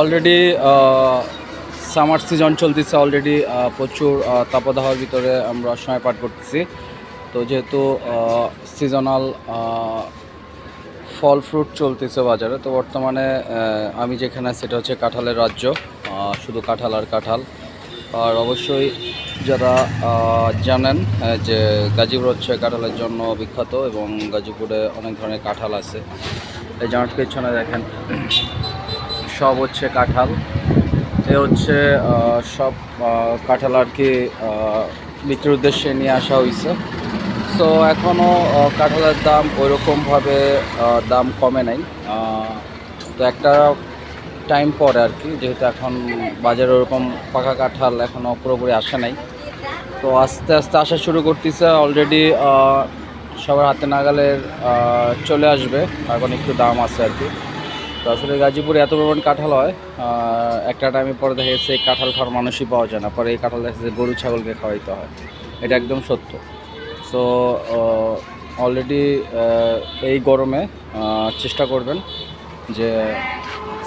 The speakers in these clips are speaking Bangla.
অলরেডি সামার সিজন চলতেছে অলরেডি প্রচুর তাপদাহর ভিতরে আমরা সময় পাঠ করতেছি। তো যেহেতু সিজনাল ফল ফ্রুট চলতেছে বাজারে, তো বর্তমানে আমি যেখানে সেটা হচ্ছে কাঁঠালের রাজ্য শুধু কাঁঠাল আর কাঁঠাল। আর অবশ্যই যারা জানেন যে গাজীপুর হচ্ছে কাঁঠালের জন্য বিখ্যাত এবং গাজীপুরে অনেক ধরনের কাঁঠাল আছে। এই জামার পেছনে দেখেন সব হচ্ছে কাঁঠাল। এ হচ্ছে সব কাঁঠাল আর কি বিক্রির উদ্দেশ্যে নিয়ে আসা হয়েছে সো এখনও কাঁঠালের দাম ওইরকমভাবে দাম কমে নাই। তো একটা টাইম পরে আর কি, যেহেতু এখন বাজারে ওরকম পাকা কাঁঠাল এখনও পুরোপুরি আসে নাই। তো আস্তে আস্তে আসা শুরু করতেছে অলরেডি সবার হাতে নাগালের চলে আসবে। এখন একটু দাম আছে আর কি। তো আসলে গাজীপুরে এত পরিমাণ কাঁঠাল হয় একটা টাইমে পরে দেখা যাচ্ছে কাঁঠাল খাওয়ার মানুষই পাওয়া যায় না। পরে এই কাঁঠাল দেখা যাচ্ছে গরু ছাগলকে খাওয়াইতে হয়। এটা একদম সত্য। সো অলরেডি এই গরমে চেষ্টা করবেন যে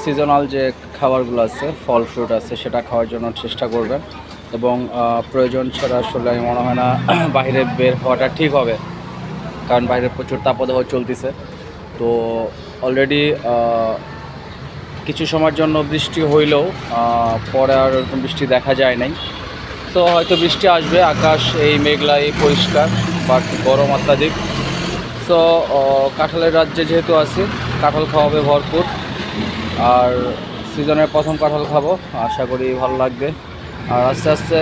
সিজনাল যে খাবারগুলো আছে, ফল ফ্রুট আছে, সেটা খাওয়ার জন্য চেষ্টা করবেন। এবং প্রয়োজন ছাড়া আসলে আমি মনে হয় না বাইরে বের হওয়াটা ঠিক হবে। কারণ বাইরে প্রচুর তাপদাহ চলতেছে। তো অলরেডি কিছু সময়ের জন্য বৃষ্টি হইলেও পরে আর ওরকম বৃষ্টি দেখা যায় নাই। তো হয়তো বৃষ্টি আসবে, আকাশ এই মেঘলা এই পরিষ্কার বাট গরম অত্যাধিক। তো কাঁঠালের রাজ্যে যেহেতু আছি, কাঁঠাল খাওয়াবে ভরপুর। আর সিজনের প্রথম কাঁঠাল খাব, আশা করি ভালো লাগবে। আর আস্তে আস্তে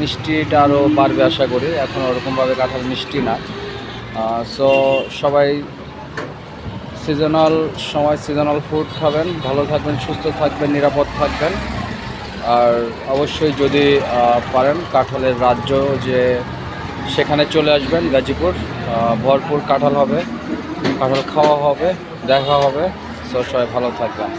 মিষ্টিটা আরও বাড়বে, আশা করি। এখন ওরকমভাবে কাঁঠাল মিষ্টি না। সো সবাই সিজনাল সময় সিজনাল ফুড খাবেন, ভালো থাকবেন, সুস্থ থাকবেন, নিরাপদ থাকবেন। আর অবশ্যই যদি পারেন কাঁঠালের রাজ্য যে সেখানে চলে আসবেন, গাজীপুর ভরপুর কাঁঠাল হবে, কাঁঠাল খাওয়া হবে, দেখা হবে। সো সবাই ভালো থাকবেন।